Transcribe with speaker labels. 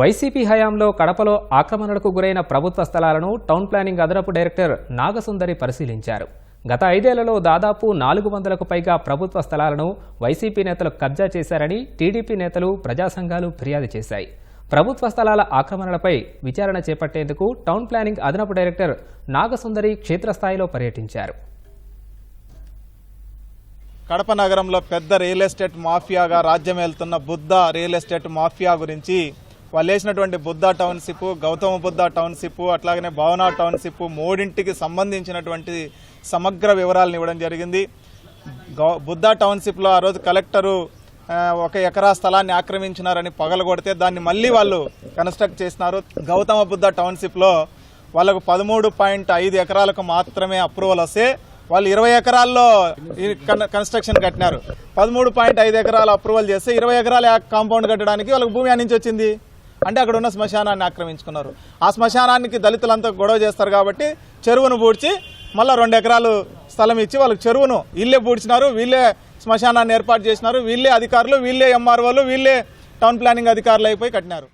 Speaker 1: YCP హయాంలో కడపలో ఆక్రమణలకు గురైన ప్రభుత్వ స్థలాలను టౌన్ ప్లానింగ్ అదనపు డైరెక్టర్ నాగసుందరి పరిశీలించారు. గత ఐదేళ్ళలో దాదాపు నాలుగు వందలకు పైగా ప్రభుత్వ స్థలాలను వైసీపీ నేతలు కబ్జా చేశారని టీడీపీ నేతలు ప్రజా సంఘాలు ఫిర్యాదు చేశాయి. ప్రభుత్వ స్థలాల ఆక్రమణలపై విచారణ చేపట్టేందుకు టౌన్ ప్లానింగ్ అదనపు డైరెక్టర్ నాగసుందరి క్షేత్రస్థాయిలో పర్యటించారు.
Speaker 2: కడప నగరంలో పెద్ద రియల్ ఎస్టేట్ మాఫియాగా రాజ్యమేలుతున్న బుద్ధ రియల్ ఎస్టేట్ మాఫియా గురించి వాళ్ళు వేసినటువంటి బుద్ధ టౌన్షిప్ గౌతమ బుద్ధ టౌన్షిప్ అట్లాగనే భావన టౌన్షిప్ మూడింటికి సంబంధించినటువంటి సమగ్ర వివరాలను ఇవ్వడం జరిగింది. గౌ బుద్ధ టౌన్షిప్లో ఆ రోజు కలెక్టరు ఒక ఎకరా స్థలాన్ని ఆక్రమించినారని పగలగొడితే దాన్ని మళ్ళీ వాళ్ళు కన్స్ట్రక్ట్ చేసినారు. గౌతమ బుద్ధ టౌన్షిప్లో వాళ్ళకు పదమూడు పాయింట్ ఐదు ఎకరాలకు మాత్రమే అప్రూవల్ వస్తే వాళ్ళు ఇరవై ఎకరాల్లో కన్- కన్స్ట్రక్షన్ కట్టినారు. పదమూడు పాయింట్ ఐదు ఎకరాలు అప్రూవల్ చేస్తే ఇరవై ఎకరాల కాంపౌండ్ కట్టడానికి వాళ్ళకి భూమి నుంచి వచ్చింది. అంటే అక్కడ ఉన్న శ్మశానాన్ని ఆక్రమించుకున్నారు. ఆ శ్మశానానికి దళితులంతా గొడవ చేస్తారు కాబట్టి చెరువును పూడ్చి మళ్ళీ రెండు ఎకరాలు స్థలం ఇచ్చి వాళ్ళకి చెరువును వీళ్ళే పూడ్చినారు వీళ్ళే శ్మశానాన్ని ఏర్పాటు చేసినారు వీళ్ళే అధికారులు వీళ్ళే ఎంఆర్ఓలు వీళ్ళే టౌన్ ప్లానింగ్ అధికారులు అయిపోయి కట్టినారు.